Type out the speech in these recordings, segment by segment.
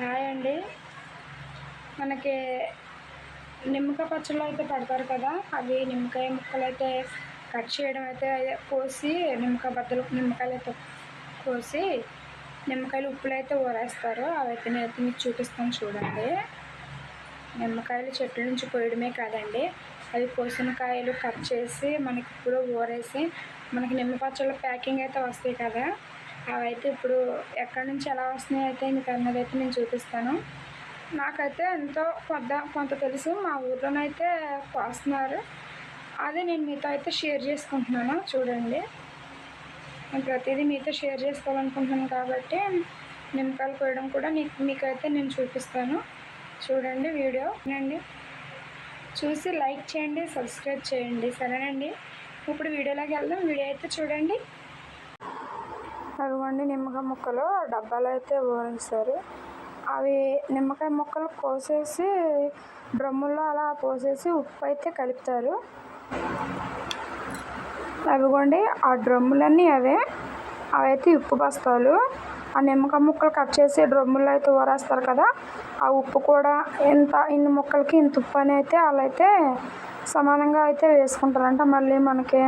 Hi అండి. మనకి నిమ్మకాయ పచ్చళ్ళు అయితే పెడతారు కదా అవి నిమ్మకాయ ముక్కలు అయితే కట్ చేయడం అయితే కోసి నిమ్మకాయ బద్దలు నిమ్మకాయలు అయితే కోసి నిమ్మకాయలు ఉప్పులు అయితే ఊరేస్తారు. అవి అయితే నేను అయితే మీకు చూపిస్తాను చూడండి. నిమ్మకాయలు చెట్ల నుంచి పోయడమే కాదండి. అవి కోసిన కాయలు కట్ చేసి మనకి ఇప్పుడు ఊరేసి మనకి నిమ్మ పచ్చళ్ళ ప్యాకింగ్ అయితే వస్తాయి కదా అవైతే ఇప్పుడు ఎక్కడి నుంచి ఎలా వస్తున్నాయి అయితే మీకు అన్నది అయితే నేను చూపిస్తాను. నాకైతే ఎంతో కొంత కొంత తెలుసు. మా ఊర్లోనైతే కోస్తున్నారు అదే నేను మీతో అయితే షేర్ చేసుకుంటున్నాను. చూడండి. నేను ప్రతిదీ మీతో షేర్ చేసుకోవాలనుకుంటున్నాను కాబట్టి నిమ్మకాయలు కోయడం కూడా మీకు మీకైతే నేను చూపిస్తాను. చూడండి వీడియో. అండి చూసి లైక్ చేయండి సబ్స్క్రైబ్ చేయండి. సరేనండి? ఇప్పుడు వీడియోలోకి వెళ్దాం. వీడియో అయితే చూడండి. అదిగోండి నిమ్మకాయ ముక్కలు డబ్బాలు అయితే ఊరించారు అవి నిమ్మకాయ ముక్కలు కోసేసి డ్రమ్ముల్లో అలా పోసేసి ఉప్పు అయితే కలుపుతారు. అవిగోండి ఆ డ్రమ్ములన్నీ అవే. అవైతే ఉప్పు బస్తాలు ఆ నిమ్మకాయ ముక్కలు కట్ చేసి డ్రమ్ముల్లో అయితే ఊరేస్తారు కదా ఆ ఉప్పు కూడా ఇంత ఇన్ని ముక్కలకి ఇంత ఉప్పు అని అయితే వాళ్ళైతే సమానంగా అయితే వేసుకుంటారంట. మళ్ళీ మనకి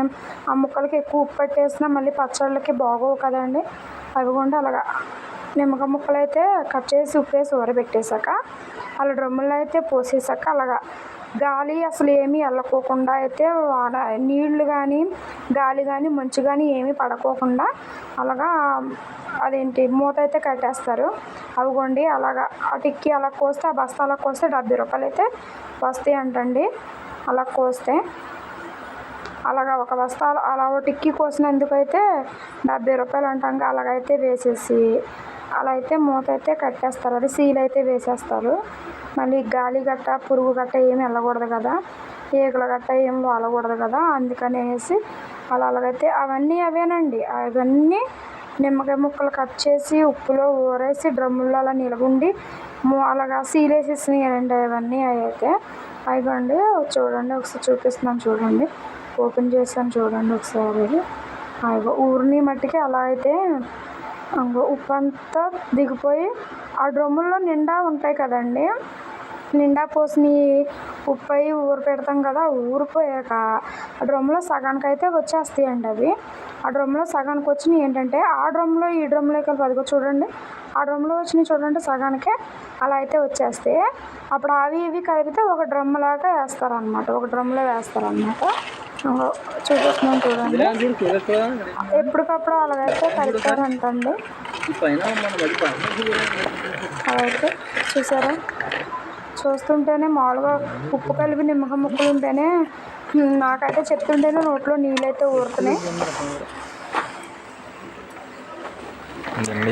ఆ ముక్కలకి ఎక్కువ ఉప్పు పెట్టేసినా మళ్ళీ పచ్చళ్ళకి బాగోవు కదండి. అవి కూడా అలాగా నిమ్మకాయ ముక్కలు అయితే కట్ చేసి ఉప్పు వేసి ఊరబెట్టేశాక అలా డ్రమ్ములు అయితే పోసేసాక అలాగా. గాలి అసలు ఏమీ వెళ్ళకోకుండా అయితే వాన నీళ్ళు కానీ గాలి కానీ మంచు కానీ ఏమీ పడకోకుండా అలాగా అదేంటి మూత అయితే కట్టేస్తారు. అవిగోండి అలాగా. ఆ టిక్కి అలా కోస్తే ఆ బస్తా అలా కోస్తే డెబ్బై రూపాయలు అయితే వస్తాయి అంటండి. అలా కోస్తే అలాగా ఒక బస్తా అలా ఒక టిక్కి కోసినందుకు అయితే డెబ్బై రూపాయలు అంటాం. అలాగైతే వేసేసి అలా అయితే మూత అయితే కట్టేస్తారు. అది సీల్ అయితే వేసేస్తారు. మళ్ళీ గాలి గట్ట పురుగు గట్ట ఏమి వెళ్ళకూడదు కదా. ఈగలు గట్ట ఏం వాలకూడదు కదా. అందుకని వేసి అలా అలాగైతే అవన్నీ అవేనండి. అవన్నీ నిమ్మకాయ ముక్కలు కట్ చేసి ఉప్పులో ఊరేసి డ్రమ్ముల్లో అలా నిలబుండి అలాగా సీలేసేసినాయండి అవన్నీ అయితే. అయిపోండి చూడండి ఒకసారి చూపిస్తున్నాను చూడండి. ఓపెన్ చేస్తాను చూడండి ఒకసారి. అయ్యో ఊరిని మట్టికి అలా అయితే ఉప్పు అంతా దిగిపోయి ఆ డ్రమ్ముల్లో నిండా ఉంటాయి కదండి. నిండా పోసిన ఉప్పు అయి పెడతాం కదా ఊరిపోయాక ఆ డ్రమ్లో సగానికి అయితే వచ్చేస్తాయండి అవి. ఆ డ్రమ్లో సగానికి వచ్చినాయి ఏంటంటే ఆ డ్రమ్లో ఈ డ్రమ్లో కలిపి అదిగో చూడండి. ఆ డ్రమ్లో వచ్చినాయి చూడండి సగానికే అలా అయితే వచ్చేస్తాయి. అప్పుడు అవి ఇవి కలిపితే ఒక డ్రమ్ లాగా వేస్తారనమాట ఒక డ్రమ్లో వేస్తారనమాట చూపిస్తున్నాం చూడండి. ఎప్పటికప్పుడు అలాగైతే కలుపుతారంటండి అలాగైతే చూసారా? చూస్తుంటేనే మామూలుగా ఉప్పు కలిపి నిమ్మకాయ ముక్కలు ఉంటేనే నాకైతే చెప్తుంటేనే నోట్లో నీళ్ళు అయితే ఊరుతున్నాయి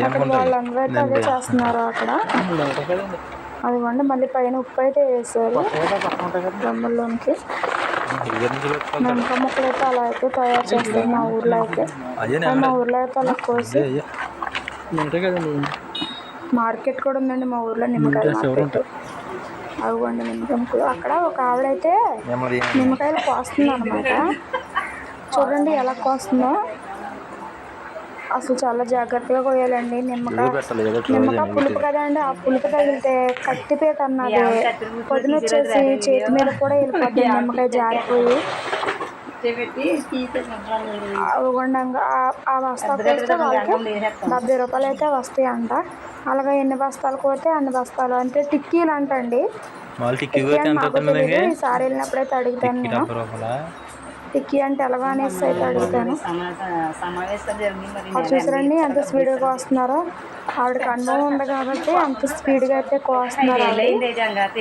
అక్కడ వాళ్ళందరూ అయితే అదే చేస్తున్నారు అక్కడ. అదిగోండి మళ్ళీ పైన ఉప్పు అయితే వేసారు దమ్ముల్లోనికి నిమ్మకాయ ముక్కలు అయితే అలా అయితే తయారు చేస్తారు మా ఊర్లో అయితే. మా ఊర్లో అయితే అలా కోసి మార్కెట్ కూడా ఉందండి మా ఊర్లో నిమ్మకాయ మార్కెట్. అవ్వండి నిమ్మకాయ ముక్కలు. అక్కడ ఒక ఆవిడైతే నిమ్మకాయలు కోస్తుంది అనమాట చూడండి ఎలా కోస్తుందో. అసలు చాలా జాగ్రత్తగా కోయాలండి నిమ్మకాయ నిమ్మకాయ పులుపు కదండి ఆ పులుపు తగిలితే కత్తిపేట అన్నది పొద్దున వచ్చేసి చేతి మీద కూడా వెళ్ళిపోతుంది నిమ్మకాయ జారిపోయి. ఆ బస్తా కోస్తే వాళ్ళకి డెబ్బై రూపాయలు అయితే వస్తాయి అంట. అలాగే ఎన్ని బస్తాలు కోతే అన్ని బస్తాలు. అంటే టిక్కీలు అంటండి. ఈసారి వెళ్ళినప్పుడు అయితే అడుగుతాను నేను. టిక్కీ అంటే ఎలాగో అనేసి అయితే అడుగుతాను. అది చూసారండి ఎంత స్పీడ్గా కోస్తున్నారో. ఆవిడకి అనుభవం ఉంది కాబట్టి అంత స్పీడ్గా అయితే కోస్తున్నారు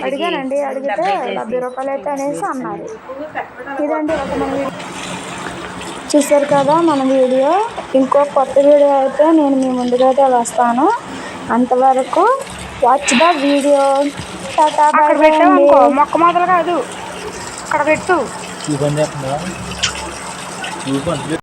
అడిగానండి అడిగితే డెబ్బై రూపాయలు అయితే అనేసి అన్నారు. ఇదండి ఒక మన చూసారు కదా మన వీడియో. ఇంకో కొత్త వీడియో అయితే నేను మీ ముందుగా అయితే వస్తాను. అంతవరకు వాచ్ ద వీడియో టాటా మొక్క మొదలు కాదు. అక్కడ పెట్టు. 五十